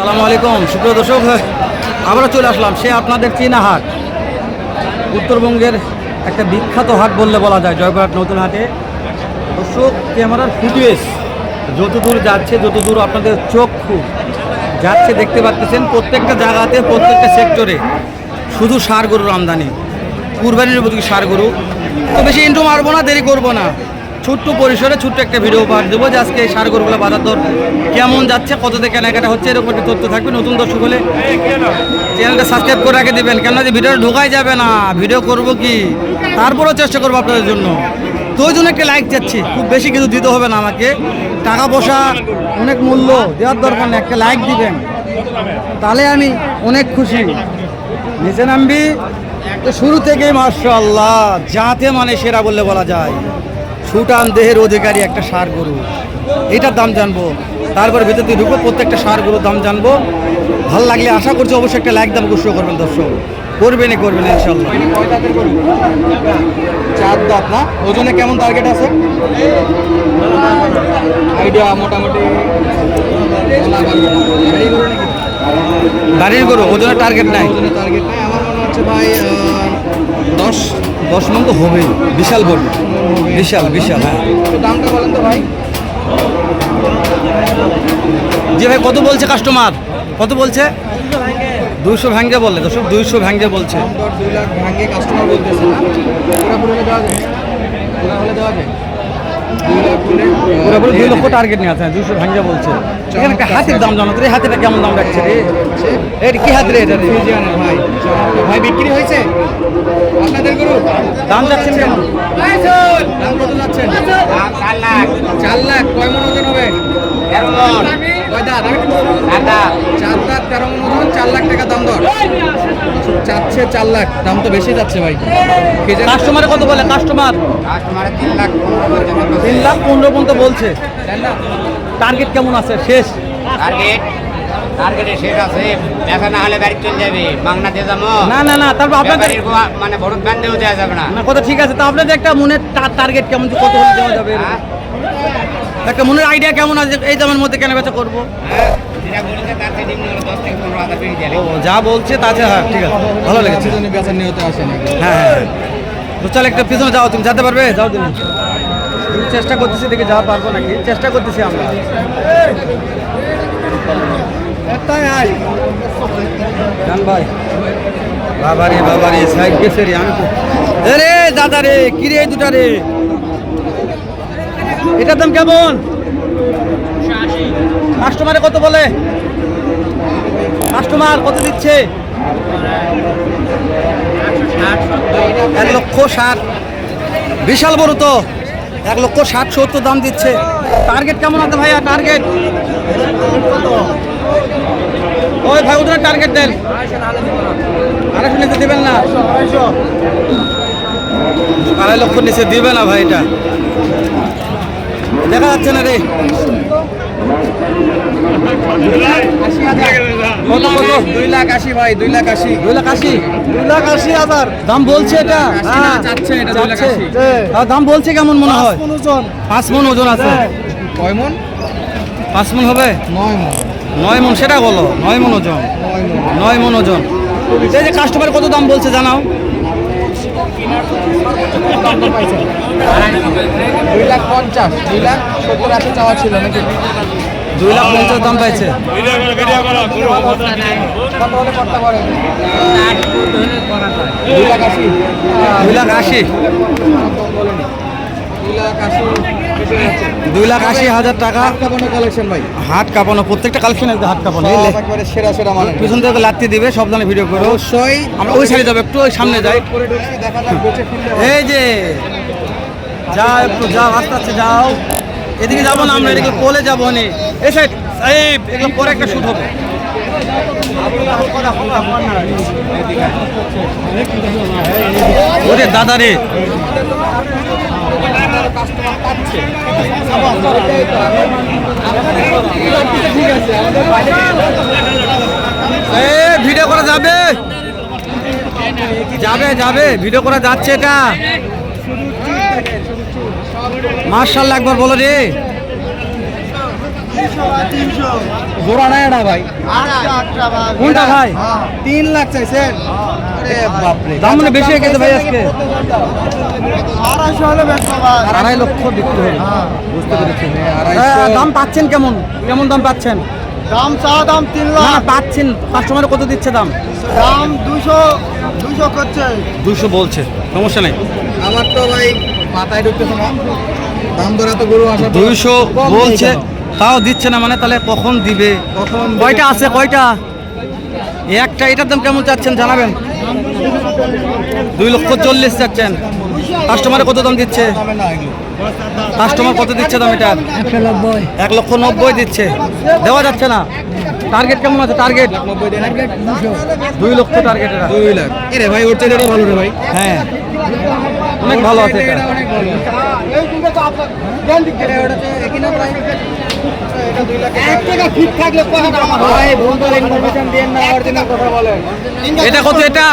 সালামু আলাইকুম, সুপ্রিয় দর্শক, আবারও চলে আসলাম সে আপনাদের চীনা হাট। উত্তরবঙ্গের একটা বিখ্যাত হাট বললে বলা যায়, জয়পুরহাট নতুন হাটে। দর্শক, ক্যামেরার ফুটেজ যতদূর যাচ্ছে, যতদূর আপনাদের চক্ষু যাচ্ছে, দেখতে পাচ্ছেন, প্রত্যেকটা জায়গাতে, প্রত্যেকটা সেক্টরে শুধু সার গরুর আমদানি। কুরবানির উপযোগী সার গরু তো বেশি ইন্টু মারবো না, দেরি করব না। ছোট্ট পরিসরে ছোট্ট একটা ভিডিও পাঠ দেবো যে আজকে এই সার গরুগুলো বাজার দর কেমন যাচ্ছে কততে কেনাকাটা হচ্ছে, এরকম একটা তথ্য থাকবে। নতুন দর্শক হলে চ্যানেলটা সাবস্ক্রাইব করে রেখে দেবেন কেন যে ভিডিওটা ঢোকাই যাবে না। ভিডিও করব কি? তারপরেও চেষ্টা করব আপনাদের জন্য। তো ওই জন্য একটা লাইক চাচ্ছি। খুব বেশি কিছু দিতে হবে না আমাকে। টাকা পয়সা অনেক মূল্য দেওয়ার দরকার নেই, একটা লাইক দিবেন। তাহলে আমি অনেক খুশি। নিচে নামবি। তো শুরু থেকেই মার্শাল্লাহ যাতে মানে সেরা বললে বলা যায়। সুটান দেহের অধিকারী একটা সার গরু। এটার দাম জানব। তারপর ভেতর দিয়ে ঢুকবো প্রত্যেকটা সার গরুর দাম জানব। ভালো লাগলে আশা করছি অবশ্যই একটা লাইক দাম অবশ্যই করবেন দর্শক। করবেনই করবেন ইনশাল্লাহ। চার দাঁত না? ওজনে কেমন টার্গেট আছে? আইডিয়া মোটামুটি। গাড়ির গরু ওজনের টার্গেট নাই? ওজনের টার্গেট নাই। আমার মনে হচ্ছে ভাই দশ। দশ মন তো হবেই। বিশাল বড়। বিশাল বিশাল হ্যাঁ। দামটা বলেন তো ভাই জি ভাই, কত বলছে কাস্টমার কত বলছে? দুইশো ভ্যাঙ্গে বলে, দর্শক, দুইশো ভ্যাঙ্গে বলছে। দুই লাখ ভ্যাঙ্গে কাস্টমার বলতেছে পুরোপুরি দুই লাখ লক্ষ টার্গেট নিয়ে আছে, দুইশো ভ্যাঙ্গে বলছে। এখানে একটা হাতির দাম জানো তো, এই হাতিটা কেমন দাম রাখছে রে? এর কি হাত রে এটা ভাই ভাই, বিক্রি হয়েছে? আপনাদের গরু? দাম যাচ্ছেন কেমন? দাম কত যাচ্ছেন চার লাখ। কয় মন ওজন হবে? কয় দাঁত? চার লাখ তেরো মন চার লাখ টাকা দাম দর। চাচ্ছে চার লাখ দাম তো বেশি যাচ্ছে ভাই? কাস্টমারে কত বলে? কাস্টমার? কাস্টমারে তিন লাখ তিন লাখ পনেরো পর্যন্ত বলছে। টার্গেট কেমন আছে? শেষ? টার্গেট টার্গেটে শেষ আছে। দেখা না হলে চলে যাবে। মাংনা দিয়ে যাব। না না না তারপর আপনাদের মানে দেওয়া যাবে না। না কথা ঠিক আছে। তা আপনাদের একটা মনের টার্গেট কেমন? কত হলে দেওয়া যাবে? হ্যাঁ? একটা মনের আইডিয়া কেমন আছে? এই দামের মধ্যে কেনা বেচা করব। যা বলছে তাতে হ্যাঁ ঠিক আছে। ভালো লেগেছে। সেজন্য বেচা নিয়তে হ্যাঁ হ্যাঁ হ্যাঁ। তো চল একটা পিছনে যাও তুমি যেতে পারবে যাও তুমি। চেষ্টা করতেছি দেখে যাওয়া পারব নাকি। চেষ্টা করতেছি আমরা। জান ভাই। বাবা রে বাবা রে সাইড গেছে রে আমি রে দাদা রে কি রে দুটা রে? এটার দাম কেমন? কাস্টমারে কত বলে? কাস্টমার কত দিচ্ছে? এক লক্ষ ষাট। বিশাল বড় তো। এক লক্ষ ষাট সত্তর দাম দিচ্ছে। টার্গেট কেমন আছে ভাইয়া? টার্গেট? ওই ভাই, ওদের টার্গেট দেন। আড়াইশো নিচে দেবেন না। আড়াই লক্ষ নিচে দিবে না ভাই এটা। দেখা যাচ্ছে না রে। কত কত দুই লাখ আশি ভাই দুই লাখ আশি। দুই লাখ আশি দুই লাখ আশি হাজার দাম বলছে এটা যাচ্ছে এটা দুই লাখ আশি। দাম বলছে কেমন মনে হয়? পাঁচ মন ওজন। আছে। কয় মন? পাঁচ মন হবে? নয় মন। নয় মন সেটা বলো। নয় মন ওজন। নয় নয় মন ওজন। এই যে কাস্টমার কত দাম বলছে জানাও। দুই লাখ পঞ্চাশ দুই লাখ সত্তর আশি চাওয়া ছিল নাকি? দুই লাখ পঞ্চাশ দাম পাইছে। কত হলে করতে পারে দুই লাখ আশি। দুই লাখ আশি। দুই লাখ আশি হাজার টাকা। কাপানো কালেকশন ভাই। হাট কাঁপানো প্রত্যেকটা কালেকশন আছে হাট কাঁপানো। সব একবারে সেরা সেরা মানে পিছন থেকে লাত্তি দিবে সাবধানে ভিডিও করো। অবশ্যই। আমরা ওই সাইডে যাব একটু ওই সামনে যাই। এই যে যা একটু যাও আস্তে আস্তে যাও। এদিকে যাব না আমরা এদিকে কোলে যাব নি। এই সাইড এই এগুলো পরে একটা শুট হবে। ওরে দাদা রে। এ ভিডিও করা যাবে? যাবে যাবে। ভিডিও করা যাচ্ছে এটা। মার্শাল একবার বলো রে। জোড়া নাই না ভাই? কোনটা ভাই তিন লাখ চাইছেন। আরে বাপরে দাম মানে বেশি হয়ে গেছে ভাই আজকে। আড়াই লক্ষ বিক্রি হবে বুঝতে পেরেছি। দাম পাচ্ছেন কেমন? কেমন দাম পাচ্ছেন? দাম চা দাম তিন লাখ। পাচ্ছেন। কাস্টমারে কত দিচ্ছে দাম? দাম দুশো দুশো করছে। দুশো বলছে। সমস্যা নেই। আমার তো ভাই মাথায় ঢুকতেছে না। দাম দর এত গরু আসা দুইশো বলছে। তাও দিচ্ছে না মানে তাহলে কখন দিবে? কখন কয়টা আছে কয়টা? একটা এটার দাম কেমন চাচ্ছেন জানাবেন? দুই লক্ষ চল্লিশ চাচ্ছেন। কাস্টমারে কত দাম দিচ্ছে? কাস্টমার কত দিচ্ছে দাম এটা? এক লক্ষ নব্বই দিচ্ছে। দেওয়া যাচ্ছে না। টার্গেট কেমন আছে? টার্গেট দুই লক্ষ টার্গেট দুই লাখ। ভাই ওর ভালো রে ভাই। হ্যাঁ। অনেক ভালো আছে এটা অনেক ভালো। এটা ওটা তো একই না প্রায় এটা দুই লাখ এক টাকা ঠিক থাকলে কথাটা আমার ভাই ভুল করে ইনফরমেশন দেন না অরিজিনাল কথা বলেন। এটা কত এটা?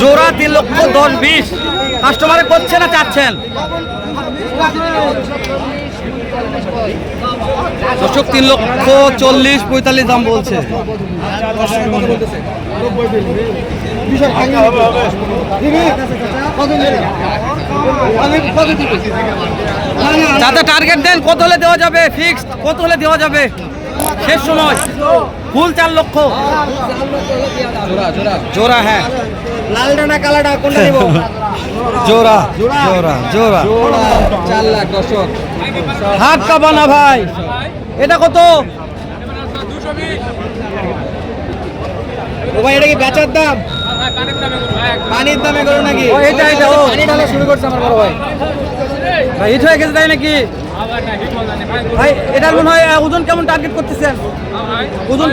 জোড়া তিন লক্ষ দশ বিশ। কাস্টমারে করছে না চাচ্ছেন? দর্শক তিন লক্ষ চল্লিশ পঁয়তাল্লিশ দাম বলছে। যাতে টার্গেট দেন কত হলে দেওয়া যাবে? ফিক্সড কত হলে দেওয়া যাবে? শেষ সময়। ফুল চার লক্ষ। জোড়া হ্যাঁ। লালটা না কালাটা কোনটা নিব? জোড়া জোড়া। জোড়া জোড়া। চার লাখ দর্শক। হাত কাবানা ভাই। এটা কত? ও ভাই এটা কি বেচার দাম? পানির দামে করো নাকি? ও, এটা, এটা, ও। পানি শুরু করছে আমার বড় ভাই। ভাই হিট হয়ে গেছে তাই নাকি? ভাই এটার মনে হয় ওজন কেমন টার্গেট করতেছেন? ওজন?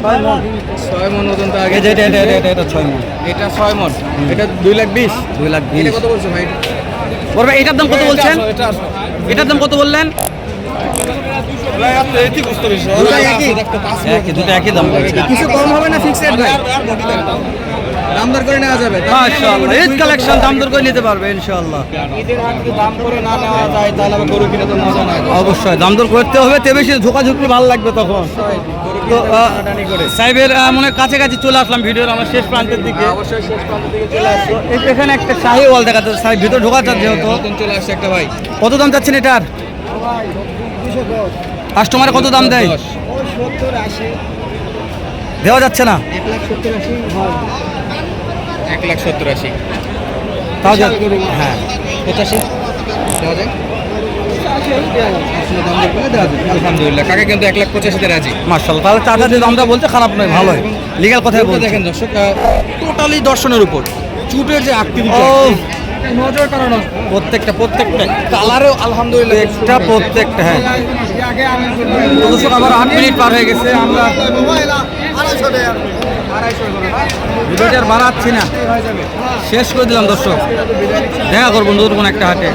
ছয় মন ছয় মন। ওজন তো আগে এই এটা এটা এটা, এটা ছয় মন। এটা ছয় মন। এটা দুই লাখ বিশ। দুই লাখ বিশ। কত বলছো ভাই? বড় ভাই এটার দাম কত বলছেন? এটার দাম কত বললেন? একই? একই দুটো একই দাম কিছু কম হবে না ফিক্সড ভাই? দাম দর করে নেওয়া যাবে। মাশাআল্লাহ ঈদ কালেকশন দাম দর করে নিতে পারবে ইনশাআল্লাহ। ঈদের হাট যদি দাম করে না নেওয়া যায় তাহলে আবার গরু কিনে তো মজা নাই অবশ্যই দাম দর করতে হবে তে বেশি ঝোঁকাঝুঁকি ভালো লাগবে তখন। তো সাহেবের মনে হয় কাছাকাছি চলে আসলাম ভিডিওর আমার শেষ প্রান্তের দিকে। অবশ্যই শেষ প্রান্ত থেকে চলে আসছে এখানে একটা শাহি ওয়াল দেখা যাচ্ছে সাহেব ভিতরে ঢোকাচ্ছে যেহেতু। চলে আসছে একটা ভাই। কত দাম চাচ্ছেন এটার? কাস্টমারে কত দাম দেয়? দেওয়া যাচ্ছে না? এক লাখ সত্তর আশি। হ্যাঁ। পঁচাশি। দেওয়া যায়। আলহামদুলিল্লাহ। কাকা কিন্তু এক লাখ পঁচাশিতে রাজি। মার্শাল্লাহ তাহলে চাচা যে দামটা বলছে খারাপ নয় লিগাল কথাই দেখেন দর্শক টোটালি দর্শনের উপর। চুটের যে নজর কারণ প্রত্যেকটা প্রত্যেকটা কালারেও আলহামদুলিল্লাহ একটা প্রত্যেকটা হ্যাঁ। দর্শক আবার আট মিনিট পার হয়ে গেছে। আমরা ভিডিওটি আর বাড়াচ্ছি না। শেষ করে দিলাম দর্শক। দেখা করব নতুন কোনো একটা হাটে।